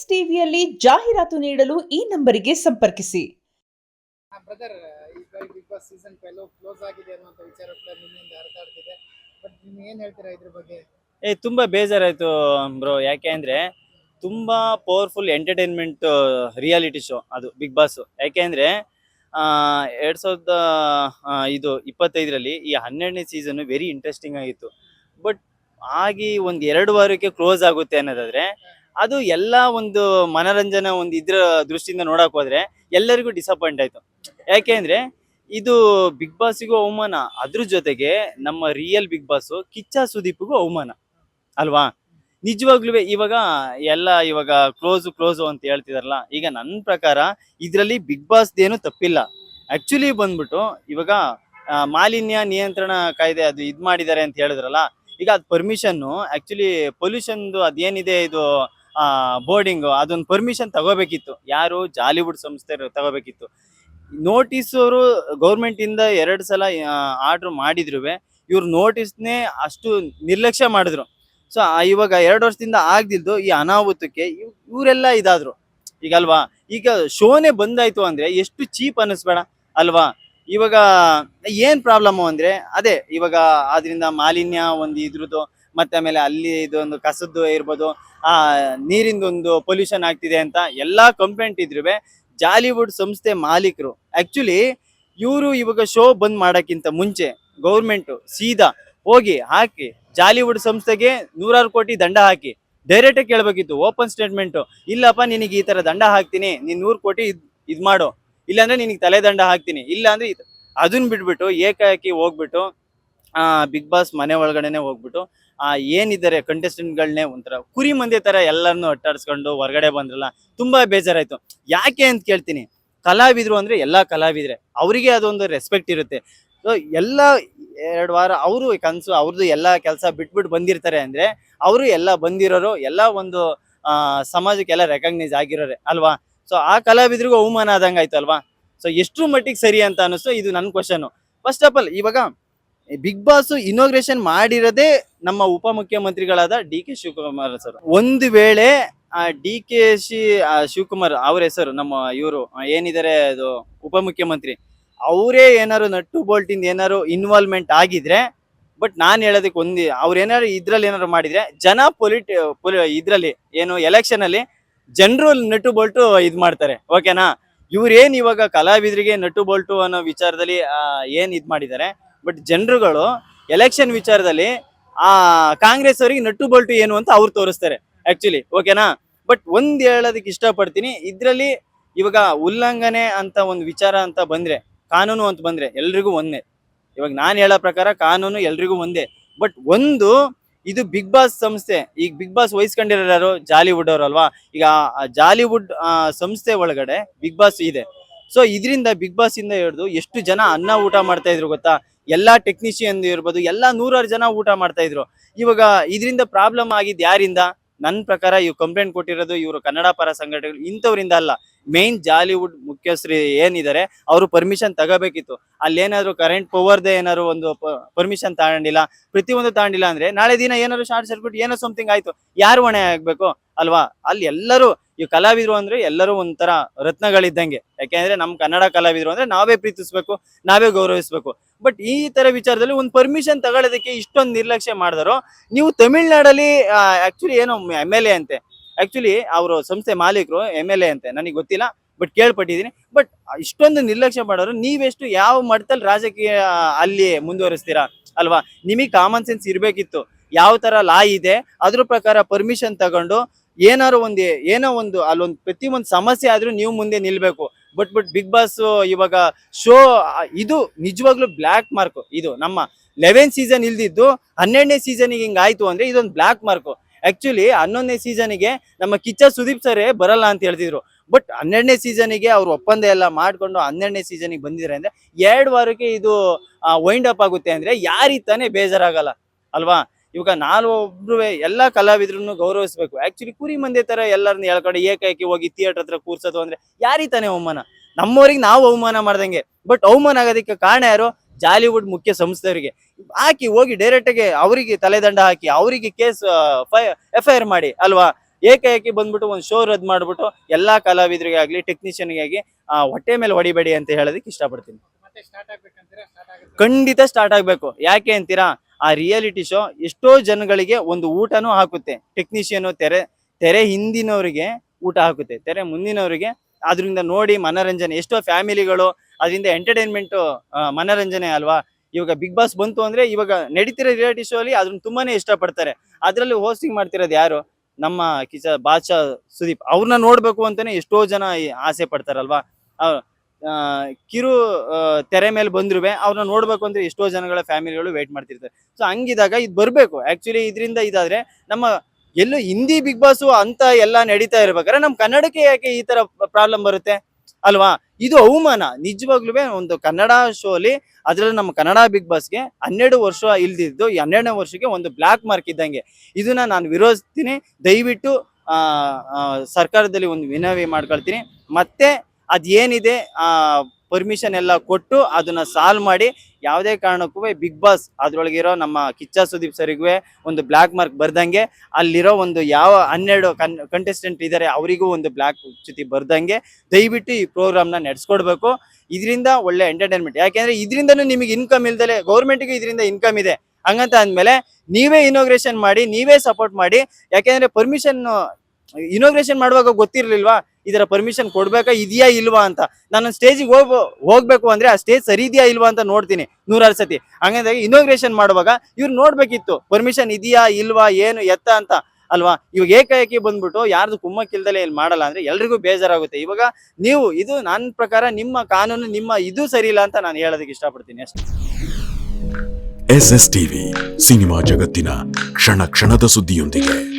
S ಟಿವಿಯಲ್ಲಿ ಜಾಹೀರಾತು ನೀಡಲು ಈ ನಂಬರಿಗೆ ಸಂಪರ್ಕಿಸಿ. ಬ್ರದರ್ ಈಗ Bigg Boss season twelve close ಆಗಿದೆ ಅನ್ನುವಂಥ ವಿಚಾರ ಕೂಡ ನಿನ್ನಿಂದ ಹರಿದಾಡ್ತಿದೆ. ಬಟ್ ನೀವು ಏನು ಹೇಳ್ತೀರಾ ಇದ್ರ ಬಗ್ಗೆ? ಏ ತುಂಬಾ ಬೇಜಾರಾಯ್ತು ಬ್ರೋ ಯಾಕೆ ಅಂದ್ರೆ ತುಂಬಾ ಪವರ್ಫುಲ್ ಎಂಟರ್ಟೈನ್ಮೆಂಟ್ ರಿಯಾಲಿಟಿ ಶೋ ಅದು ಬಿಗ್ ಬಾಸ್ ಯಾಕೆ ಅಂದ್ರೆ ಆ, ಎರಡ್ ಸಾವಿರದ ಇದು ಇಪ್ಪತ್ತೈದರಲ್ಲಿ ಈ ಹನ್ನೆರಡನೇ ಸೀಸನ್ ವೆರಿ ಇಂಟ್ರೆಸ್ಟಿಂಗ್ ಆಗಿತ್ತು. ಬಟ್ ಆಗಿ ಒಂದು ಎರಡು ವಾರಕ್ಕೆ ಕ್ಲೋಸ್ ಆಗುತ್ತೆ ಅನ್ನೋದಾದ್ರೆ ಅದು ಎಲ್ಲ ಒಂದು ಮನರಂಜನೆ ಒಂದು ಇದ್ರ ದೃಷ್ಟಿಯಿಂದ ನೋಡಕ್ ಹೋದ್ರೆ ಎಲ್ಲರಿಗೂ ಡಿಸಪಾಯಿಂಟ್ ಆಯ್ತು. ಯಾಕೆ ಅಂದ್ರೆ ಇದು ಬಿಗ್ ಬಾಸ್ಗೂ ಅವಮಾನ, ಅದ್ರ ಜೊತೆಗೆ ನಮ್ಮ ರಿಯಲ್ ಬಿಗ್ ಬಾಸ್ ಕಿಚ್ಚ ಸುದೀಪ್ಗೂ ಅವಮಾನ, ಅಲ್ವಾ? ನಿಜವಾಗ್ಲೂ ಇವಾಗ ಎಲ್ಲ ಇವಾಗ ಕ್ಲೋಸ್ ಕ್ಲೋಸ್ ಅಂತ ಹೇಳ್ತಿದಾರಲ್ಲ, ಈಗ ನನ್ನ ಪ್ರಕಾರ ಇದರಲ್ಲಿ ಬಿಗ್ ಬಾಸ್ ಏನು ತಪ್ಪಿಲ್ಲ. ಆಕ್ಚುಲಿ ಬಂದ್ಬಿಟ್ಟು ಇವಾಗ ಮಾಲಿನ್ಯ ನಿಯಂತ್ರಣ ಕಾಯ್ದೆ ಅದು ಇದ್ ಮಾಡಿದ್ದಾರೆ ಅಂತ ಹೇಳಿದ್ರಲ್ಲ, ಈಗ ಅದು ಪರ್ಮಿಷನ್ನು ಆಕ್ಚುಲಿ ಪೊಲ್ಯೂಷನ್ದು ಅದೇನಿದೆ ಇದು ಬೋರ್ಡಿಂಗ್ ಅದೊಂದು ಪರ್ಮಿಷನ್ ತಗೋಬೇಕಿತ್ತು. ಯಾರು ಜಾಲಿವುಡ್ ಸಂಸ್ಥೆ ತಗೋಬೇಕಿತ್ತು. ನೋಟಿಸ್ ಅವರು ಗೌರ್ಮೆಂಟ್ ಇಂದ ಎರಡು ಸಲ ಆರ್ಡರ್ ಮಾಡಿದ್ರು ಇವ್ರು ನೋಟಿಸ್ನೇ ಅಷ್ಟು ನಿರ್ಲಕ್ಷ್ಯ ಮಾಡಿದ್ರು. ಸೊ ಇವಾಗ ಎರಡು ವರ್ಷದಿಂದ ಆಗ್ದಿದ್ದು ಈ ಅನಾಹುತಕ್ಕೆ ಇವರೆಲ್ಲ ಇದಾದ್ರು. ಈಗ ಅಲ್ವಾ? ಈಗ ಶೋನೇ ಬಂದಾಯ್ತು ಅಂದ್ರೆ ಎಷ್ಟು ಚೀಪ್ ಅನ್ನಿಸ್ಬೇಡ, ಅಲ್ವಾ? ಇವಾಗ ಏನ್ ಪ್ರಾಬ್ಲಮ್ ಅಂದ್ರೆ, ಅದೇ ಇವಾಗ ಅದರಿಂದ ಮಾಲಿನ್ಯ ಒಂದು ಇದ್ರದ್ದು ಮತ್ತೆ ಆಮೇಲೆ ಅಲ್ಲಿ ಇದೊಂದು ಕಸದ್ದು ಇರ್ಬೋದು, ಆ, ನೀರಿಂದೊಂದು ಪೊಲ್ಯೂಷನ್ ಆಗ್ತಿದೆ ಅಂತ ಎಲ್ಲಾ ಕಂಪ್ಲೇಂಟ್ ಇದ್ರೂ ಜಾಲಿವುಡ್ ಸಂಸ್ಥೆ ಮಾಲೀಕರು. ಆಕ್ಚುಲಿ ಇವರು ಇವಾಗ ಶೋ ಬಂದ್ ಮಾಡೋಕ್ಕಿಂತ ಮುಂಚೆ ಗೌರ್ಮೆಂಟು ಸೀದಾ ಹೋಗಿ ಹಾಕಿ ಜಾಲಿವುಡ್ ಸಂಸ್ಥೆಗೆ ನೂರಾರು ಕೋಟಿ ದಂಡ ಹಾಕಿ. ಡೈರೆಕ್ಟಾಗಿ ಕೇಳಬೇಕಿತ್ತು ಓಪನ್ ಸ್ಟೇಟ್ಮೆಂಟ್ ಇಲ್ಲಪ್ಪ, ನಿನಗೆ ಈ ತರ ದಂಡ ಹಾಕ್ತೀನಿ, ನೀನು ನೂರು ಕೋಟಿ ಇದು, ಇದ್ ಮಾಡು. ಇಲ್ಲಾಂದರೆ ನಿನಗೆ ತಲೆ ದಂಡ ಹಾಕ್ತೀನಿ. ಇಲ್ಲ ಅಂದ್ರೆ ಇದ್- ಅದನ್ನ ಬಿಟ್ಬಿಟ್ಟು ಏಕಾಏಕಿ ಹೋಗ್ಬಿಟ್ಟು ಬಿಗ್ ಬಾಸ್ ಮನೆ ಒಳಗಡೆನೆ ಹೋಗ್ಬಿಟ್ಟು, ಆ, ಏನಿದ್ದಾರೆ ಕಂಟೆಸ್ಟೆಂಟ್ಗಳನ್ನೇ ಒಂಥರ ಕುರಿ ಮಂದಿ ತರ ಎಲ್ಲರನ್ನು ಅಟ್ಟಾಡ್ಸ್ಕೊಂಡು ಹೊರಗಡೆ ಬಂದ್ರಲ್ಲ, ತುಂಬಾ ಬೇಜಾರಾಯ್ತು. ಯಾಕೆ ಅಂತ ಕೇಳ್ತೀನಿ, ಕಲಾವಿದ್ರು ಅಂದ್ರೆ ಎಲ್ಲಾ ಕಲಾವಿದ್ರೆ, ಅವರಿಗೆ ಅದೊಂದು ರೆಸ್ಪೆಕ್ಟ್ ಇರುತ್ತೆ. ಸೊ ಎಲ್ಲ ಎರಡು ವಾರ ಅವರು ಕನಸು ಅವ್ರದ್ದು ಎಲ್ಲ ಕೆಲಸ ಬಿಟ್ಬಿಟ್ಟು ಬಂದಿರ್ತಾರೆ ಅಂದ್ರೆ, ಅವರು ಎಲ್ಲ ಬಂದಿರೋರು ಎಲ್ಲ ಒಂದು ಸಮಾಜಕ್ಕೆಲ್ಲ ರೆಕಗ್ನೈಸ್ ಆಗಿರೋರೆ, ಅಲ್ವಾ? ಸೊ ಆ ಕಲಾವಿದ್ರಿಗೂ ಅವಮಾನ ಆದಂಗೆ ಆಯ್ತು ಅಲ್ವಾ? ಸೊ ಎಷ್ಟು ಮಟ್ಟಿಗೆ ಸರಿ ಅಂತ ಅನಿಸ್ತು ಇದು ನನ್ನ ಕ್ವಶನ್ ಫಸ್ಟ್ ಆಫ್ ಆಲ್ ಇವಾಗ ಬಿಗ್ ಬಾಸ್ ಇನೋಗ್ರೇಷನ್ ಮಾಡಿರೋದೇ ನಮ್ಮ ಉಪಮುಖ್ಯಮಂತ್ರಿಗಳಾದ ಡಿ ಕೆ ಶಿವಕುಮಾರ್ ಸರ್. ಒಂದು ವೇಳೆ, ಆ, ಡಿ ಕೆ ಶಿ ಶಿವಕುಮಾರ್ ಅವ್ರ ಹೆಸರು, ನಮ್ಮ ಇವರು ಏನಿದ್ದಾರೆ ಅದು ಉಪಮುಖ್ಯಮಂತ್ರಿ ಅವರೇ ಏನಾರು ನಟ್ಟು ಬೋಲ್ಟಿಂದ ಏನಾರು ಇನ್ವಾಲ್ವ್ಮೆಂಟ್ ಆಗಿದ್ರೆ ಬಟ್ ನಾನು ಹೇಳೋದಕ್ಕೆ ಒಂದು, ಅವ್ರು ಇದ್ರಲ್ಲಿ ಏನಾರು ಮಾಡಿದ್ರೆ, ಜನ ಪೊಲಿಟಿ ಇದ್ರಲ್ಲಿ ಏನು ಎಲೆಕ್ಷನ್ ಅಲ್ಲಿ ಜನರು ನಟ್ಟು ಬೋಲ್ಟು ಇದು ಮಾಡ್ತಾರೆ ಓಕೆನಾ ಇವ್ರೇನ್ ಇವಾಗ ಕಲಾವಿದರಿಗೆ ನಟ್ಟು ಬೋಲ್ಟು ಅನ್ನೋ ವಿಚಾರದಲ್ಲಿ ಏನ್ ಇದ್ ಮಾಡಿದ್ದಾರೆ ಬಟ್ ಜನರುಗಳು ಎಲೆಕ್ಷನ್ ವಿಚಾರದಲ್ಲಿ ಆ ಕಾಂಗ್ರೆಸ್ ಅವರಿಗೆ ನಟ್ಟು ಬಲ್ಟು ಏನು ಅಂತ ಅವ್ರು ತೋರಿಸ್ತಾರೆ ಆಕ್ಚುಲಿ ಓಕೆನಾ ಬಟ್ ಒಂದ್ ಹೇಳೋದಕ್ಕೆ ಇಷ್ಟಪಡ್ತೀನಿ, ಇದ್ರಲ್ಲಿ ಇವಾಗ ಉಲ್ಲಂಘನೆ ಅಂತ ಒಂದು ವಿಚಾರ ಅಂತ ಬಂದ್ರೆ, ಕಾನೂನು ಅಂತ ಬಂದ್ರೆ ಎಲ್ರಿಗೂ ಒಂದೇ. ಇವಾಗ ನಾನು ಹೇಳೋ ಪ್ರಕಾರ ಕಾನೂನು ಎಲ್ರಿಗೂ ಒಂದೇ. ಬಟ್ ಒಂದು, ಇದು ಬಿಗ್ ಬಾಸ್ ಸಂಸ್ಥೆ, ಈಗ ಬಿಗ್ ಬಾಸ್ ವಹಿಸ್ಕೊಂಡಿರೋರು ಜಾಲಿವುಡ್ ಅವರು ಅಲ್ವಾ? ಈಗ ಜಾಲಿವುಡ್ ಸಂಸ್ಥೆ ಒಳಗಡೆ ಬಿಗ್ ಬಾಸ್ ಇದೆ. ಸೊ ಇದರಿಂದ, ಬಿಗ್ ಬಾಸ್ ಇಂದ ಹಿಡಿದು ಎಷ್ಟು ಜನ ಅನ್ನ ಊಟ ಮಾಡ್ತಾ ಇದ್ರು ಗೊತ್ತಾ? ಎಲ್ಲಾ ಟೆಕ್ನಿಷಿಯನ್ ಇರ್ಬೋದು, ಎಲ್ಲ ನೂರಾರು ಜನ ಊಟ ಮಾಡ್ತಾ ಇದ್ರು. ಇವಾಗ ಇದರಿಂದ ಪ್ರಾಬ್ಲಮ್ ಆಗಿದ್ದು ಯಾರಿಂದ? ನನ್ನ ಪ್ರಕಾರ ಇವ್ ಕಂಪ್ಲೇಂಟ್ ಕೊಟ್ಟಿರೋದು ಇವರು ಕನ್ನಡ ಪರ ಸಂಘಟನೆಗಳು, ಇಂಥವ್ರಿಂದ ಅಲ್ಲ. ಮೇನ್ ಜಾಲಿವುಡ್ ಮುಖ್ಯಸ್ಥರು ಏನಿದ್ದಾರೆ ಅವರು ಪರ್ಮಿಷನ್ ತಗೋಬೇಕಿತ್ತು. ಅಲ್ಲಿ ಏನಾದ್ರು ಕರೆಂಟ್ ಪವರ್ದೇ ಏನಾದ್ರು ಒಂದು ಪರ್ಮಿಷನ್ ತಗೊಂಡಿಲ್ಲ, ಪ್ರತಿಯೊಂದು ತಗೊಂಡಿಲ್ಲ ಅಂದ್ರೆ ನಾಳೆ ದಿನ ಏನಾದ್ರು ಶಾರ್ಟ್ ಸರ್ಕ್ಯೂಟ್ ಏನೋ ಸಮಥಿಂಗ್ ಆಯ್ತು. ಯಾರು ಹೊಣೆ ಆಗ್ಬೇಕು? ಅಲ್ವಾ? ಅಲ್ಲಿ ಎಲ್ಲರೂ, ಈ ಕಲಾವಿದ್ರು ಅಂದ್ರೆ ಎಲ್ಲರೂ ಒಂಥರ ರತ್ನಗಳಿದ್ದಂಗೆ. ಯಾಕೆಂದ್ರೆ ನಮ್ ಕನ್ನಡ ಕಲಾವಿದ್ರು ಅಂದ್ರೆ ನಾವೇ ಪ್ರೀತಿಸ್ಬೇಕು, ನಾವೇ ಗೌರವಿಸ್ಬೇಕು. ಬಟ್ ಈ ತರ ವಿಚಾರದಲ್ಲಿ ಒಂದು ಪರ್ಮಿಷನ್ ತಗೊಳ್ಳೋದಕ್ಕೆ ಇಷ್ಟೊಂದು ನಿರ್ಲಕ್ಷ್ಯ ಮಾಡಿದ್ರು, ನೀವು ತಮಿಳ್ನಾಡಲ್ಲಿ ಆಕ್ಚುಲಿ ಏನೋ ಎಂ ಎಲ್ ಎ ಅಂತೆ. ಆಕ್ಚುಲಿ ಅವರು ಸಂಸ್ಥೆ ಮಾಲೀಕರು ಎಂ ಎಲ್ ಎ ಅಂತೆ. ನನಗೆ ಗೊತ್ತಿಲ್ಲ ಬಟ್ ಕೇಳ್ಪಟ್ಟಿದ್ದೀನಿ. ಬಟ್ ಇಷ್ಟೊಂದು ನಿರ್ಲಕ್ಷ್ಯ ಮಾಡೋರು, ನೀವೆಷ್ಟು ಯಾವ ಮಟ್ಟದಲ್ಲಿ ರಾಜಕೀಯ ಅಲ್ಲಿ ಮುಂದುವರಿಸ್ತೀರಾ? ಅಲ್ವಾ? ನಿಮಗೆ ಕಾಮನ್ ಸೆನ್ಸ್ ಇರಬೇಕಿತ್ತು. ಯಾವ ತರ ಲಾ ಇದೆ, ಅದ್ರ ಪ್ರಕಾರ ಪರ್ಮಿಷನ್ ತಗೊಂಡು ಏನಾರು ಒಂದು, ಏನೋ ಒಂದು, ಅಲ್ಲೊಂದು ಪ್ರತಿ ಒಂದು ಸಮಸ್ಯೆ ಆದ್ರೂ ನೀವು ಮುಂದೆ ನಿಲ್ಬೇಕು. ಬಟ್ ಬಟ್ ಬಿಗ್ ಬಾಸ್ ಇವಾಗ ಶೋ ಇದು ನಿಜವಾಗ್ಲೂ ಬ್ಲ್ಯಾಕ್ ಮಾರ್ಕ್ ಇದು ನಮ್ಮ ಲೆವೆನ್ ಸೀಸನ್ ಇಲ್ದಿದ್ದು ಹನ್ನೆರಡನೇ ಸೀಸನ್ಗೆ ಹಿಂಗಾಯ್ತು ಅಂದ್ರೆ ಇದೊಂದು ಬ್ಲ್ಯಾಕ್ ಮಾರ್ಕ್ ಆಕ್ಚುಲಿ ಹನ್ನೊಂದನೇ ಸೀಸನ್ಗೆ ನಮ್ಮ ಕಿಚ್ಚ ಸುದೀಪ್ ಸರೇ ಬರಲ್ಲ ಅಂತ ಹೇಳ್ತಿದ್ರು. ಬಟ್ ಹನ್ನೆರಡನೇ ಸೀಸನ್ಗೆ ಅವ್ರು ಒಪ್ಪಂದ ಎಲ್ಲ ಮಾಡ್ಕೊಂಡು ಹನ್ನೆರಡನೇ ಸೀಸನ್ಗೆ ಬಂದಿದ್ದಾರೆ ಅಂದ್ರೆ ಎರಡು ವಾರಕ್ಕೆ ಇದು ವೈಂಡ್ ಅಪ್ ಆಗುತ್ತೆ ಅಂದ್ರೆ ಯಾರಿಗೆ ತಾನೇ ಬೇಜಾರಾಗಲ್ಲ. ಅಲ್ವಾ? ಇವಾಗ ನಾನು ಒಬ್ರು ಎಲ್ಲಾ ಕಲಾವಿದ್ರನ್ನು ಗೌರವಿಸ್ಬೇಕು. ಆಕ್ಚುಲಿ ಕುರಿ ಮಂದಿ ತರ ಎಲ್ಲರನ್ನ ಹೇಳ್ಕೊಂಡು ಏಕಾಏಕಿ ಹೋಗಿ ಥಿಯೇಟರ್ ಹತ್ರ ಕೂರ್ಸೋದು ಅಂದ್ರೆ ಯಾರಿಗೆ ತಾನೇ ಅವಮಾನ? ನಮ್ಮವ್ರಿಗೆ ನಾವು ಅವಮಾನ ಮಾಡ್ದಂಗೆ. ಬಟ್ ಅವಮಾನ ಆಗೋದಕ್ಕೆ ಕಾರಣ ಯಾರು? ಜಾಲಿವುಡ್ ಮುಖ್ಯ ಸಂಸ್ಥೆಯವರಿಗೆ. ಹಾಕಿ ಹೋಗಿ ಡೈರೆಕ್ಟ್ ಆಗಿ ಅವರಿಗೆ ತಲೆದಂಡ ಹಾಕಿ ಅವರಿಗೆ ಕೇಸ್ ಎಫ್ ಐ ಆರ್ ಮಾಡಿ ಅಲ್ವಾ? ಏಕಾಏಕಿ ಬಂದ್ಬಿಟ್ಟು ಒಂದು ಶೋ ರದ್ದು ಮಾಡ್ಬಿಟ್ಟು ಎಲ್ಲಾ ಕಲಾವಿದರಿಗೆ ಆಗಲಿ ಟೆಕ್ನಿಷಿಯನ್ಗೆ ಆಗಿ ಆ, ಹೊಟ್ಟೆ ಮೇಲೆ ಹೊಡಿಬೇಡಿ ಅಂತ ಹೇಳೋದಕ್ಕೆ ಇಷ್ಟಪಡ್ತೀನಿ. ಖಂಡಿತ ಸ್ಟಾರ್ಟ್ ಆಗ್ಬೇಕು. ಯಾಕೆ ಅಂತೀರಾ? ಆ ರಿಯಾಲಿಟಿ ಶೋ ಎಷ್ಟೋ ಜನಗಳಿಗೆ ಒಂದು ಊಟನೂ ಹಾಕುತ್ತೆ. ಟೆಕ್ನಿಷಿಯನು ತೆರೆ ತೆರೆ ಹಿಂದಿನವರಿಗೆ ಊಟ ಹಾಕುತ್ತೆ. ತೆರೆ ಮುಂದಿನವರಿಗೆ ಅದರಿಂದ ನೋಡಿ ಮನರಂಜನೆ. ಎಷ್ಟೋ ಫ್ಯಾಮಿಲಿಗಳು ಅದರಿಂದ ಎಂಟರ್ಟೈನ್ಮೆಂಟ್ ಮನರಂಜನೆ ಅಲ್ವಾ? ಇವಾಗ ಬಿಗ್ ಬಾಸ್ ಬಂತು ಅಂದ್ರೆ ಇವಾಗ ನಡೀತಿರೋ ರಿಯಾಲಿಟಿ ಶೋ ಅಲ್ಲಿ ಅದನ್ನ ತುಂಬಾನೇ ಇಷ್ಟಪಡ್ತಾರೆ. ಅದರಲ್ಲಿ ಹೋಸ್ಟಿಂಗ್ ಮಾಡ್ತಿರೋದು ಯಾರು? ನಮ್ಮ ಕಿಚ ಬಾಚಾ ಸುದೀಪ್. ಅವ್ರನ್ನ ನೋಡ್ಬೇಕು ಅಂತಾನೆ ಎಷ್ಟೋ ಜನ ಆಸೆ ಪಡ್ತಾರಲ್ವಾ? ಕಿರು ತೆರೆ ಮೇಲೆ ಬಂದ್ರು ಅವ್ರನ್ನ ನೋಡ್ಬೇಕು ಅಂದ್ರೆ ಎಷ್ಟೋ ಜನಗಳ ಫ್ಯಾಮಿಲಿಗಳು ವೇಟ್ ಮಾಡ್ತಿರ್ತಾರೆ. ಸೊ ಹಂಗಿದಾಗ ಇದು ಬರ್ಬೇಕು. ಆಕ್ಚುಲಿ ಇದರಿಂದ ಇದಾದ್ರೆ ನಮ್ಮ ಎಲ್ಲೂ ಹಿಂದಿ ಬಿಗ್ ಬಾಸ್ ಅಂತ ಎಲ್ಲ ನಡೀತಾ ಇರ್ಬೇಕಾದ್ರೆ ನಮ್ಮ ಕನ್ನಡಕ್ಕೆ ಯಾಕೆ ಈ ತರ ಪ್ರಾಬ್ಲಮ್ ಬರುತ್ತೆ? ಅಲ್ವಾ? ಇದು ಅವಮಾನ. ನಿಜವಾಗ್ಲೂ ಒಂದು ಕನ್ನಡ ಶೋ ಅಲ್ಲಿ ಅದ್ರಲ್ಲಿ ನಮ್ಮ ಕನ್ನಡ ಬಿಗ್ ಬಾಸ್ಗೆ ಹನ್ನೆರಡು ವರ್ಷ ಇಲ್ದಿದ್ದು ಹನ್ನೆರಡನೇ ವರ್ಷಕ್ಕೆ ಒಂದು ಬ್ಲಾಕ್ ಮಾರ್ಕ್ ಇದ್ದಂಗೆ. ಇದನ್ನ ನಾನು ವಿರೋಧಿಸ್ತೀನಿ. ದಯವಿಟ್ಟು ಸರ್ಕಾರದಲ್ಲಿ ಒಂದು ವಿನವಿ ಮಾಡ್ಕೊಳ್ತೀನಿ. ಮತ್ತೆ ಅದೇನಿದೆ, ಆ ಪರ್ಮಿಷನ್ ಎಲ್ಲ ಕೊಟ್ಟು ಅದನ್ನ ಸಾಲ್ವ್ ಮಾಡಿ ಯಾವುದೇ ಕಾರಣಕ್ಕೂ ಬಿಗ್ ಬಾಸ್ ಅದ್ರೊಳಗಿರೋ ನಮ್ಮ ಕಿಚ್ಚ ಸುದೀಪ್ ಸರಿಗೂ ಒಂದು ಬ್ಲಾಕ್ ಮಾರ್ಕ್ ಬರ್ದಂಗೆ, ಅಲ್ಲಿರೋ ಒಂದು ಯಾವ ಹನ್ನೆರಡು ಕನ್ ಕಂಟೆಸ್ಟೆಂಟ್ ಇದ್ದಾರೆ ಅವರಿಗೂ ಒಂದು ಬ್ಲಾಕ್ ಚ್ಯುತಿ ಬರ್ದಂಗೆ ದಯವಿಟ್ಟು ಈ ಪ್ರೋಗ್ರಾಮ್ನ ನಡೆಸ್ಕೊಡ್ಬೇಕು. ಇದರಿಂದ ಒಳ್ಳೆ ಎಂಟರ್ಟೈನ್ಮೆಂಟ್ ಯಾಕೆಂದರೆ ಇದರಿಂದನೂ ನಿಮಗೆ ಇನ್ಕಮ್ ಇಲ್ದಲೆ ಗೌರ್ಮೆಂಟ್ಗೆ ಇದರಿಂದ ಇನ್ಕಮ್ ಇದೆ. ಹಂಗಂತ ಅಂದಮೇಲೆ ನೀವೇ ಇನೋಗ್ರೇಷನ್ ಮಾಡಿ, ನೀವೇ ಸಪೋರ್ಟ್ ಮಾಡಿ. ಯಾಕೆಂದರೆ ಪರ್ಮಿಷನ್ ಇನೋಗ್ರೇಷನ್ ಮಾಡುವಾಗ ಗೊತ್ತಿರ್ಲಿಲ್ವಾ? ಇದರ ಪರ್ಮಿಷನ್ ಕೊಡ್ಬೇಕಾ, ಇದೆಯಾ, ಇಲ್ವಾ ಅಂತ. ನಾನು ಸ್ಟೇಜಿಗೆ ಹೋಗ್ ಹೋಗ್ಬೇಕು ಅಂದ್ರೆ ಆ ಸ್ಟೇಜ್ ಸರಿ ಇದೆಯಾ, ಇಲ್ವಾ ಅಂತ ನೋಡ್ತೀನಿ ನೂರಾರು ಸತಿ. ಹಂಗಂದಾಗ ಇನೋಗ್ರೇಷನ್ ಮಾಡುವಾಗ ಇವ್ರು ನೋಡ್ಬೇಕಿತ್ತು. ಪರ್ಮಿಷನ್ ಇದೆಯಾ, ಇಲ್ವಾ, ಏನು, ಎತ್ತ ಅಂತ. ಅಲ್ವಾ? ಇವಾಗ ಏಕಾಏಕಿ ಬಂದ್ಬಿಟ್ಟು ಯಾರ್ದು ಕುಮ್ಮಕ್ಕಿಲ್ದಲೆ ಇಲ್ಲಿ ಮಾಡಲ್ಲ ಅಂದ್ರೆ ಎಲ್ರಿಗೂ ಬೇಜಾರಾಗುತ್ತೆ. ಇವಾಗ ನೀವು, ಇದು ನನ್ನ ಪ್ರಕಾರ ನಿಮ್ಮ ಕಾನೂನು, ನಿಮ್ಮ ಇದು ಸರಿ ಇಲ್ಲ ಅಂತ ನಾನು ಹೇಳೋದಕ್ಕೆ ಇಷ್ಟಪಡ್ತೀನಿ. ಅಷ್ಟೇ. ಎಸ್ ಎಸ್ ಟಿವಿ ಸಿನಿಮಾ ಜಗತ್ತಿನ ಕ್ಷಣ ಕ್ಷಣದ ಸುದ್ದಿಯೊಂದಿಗೆ.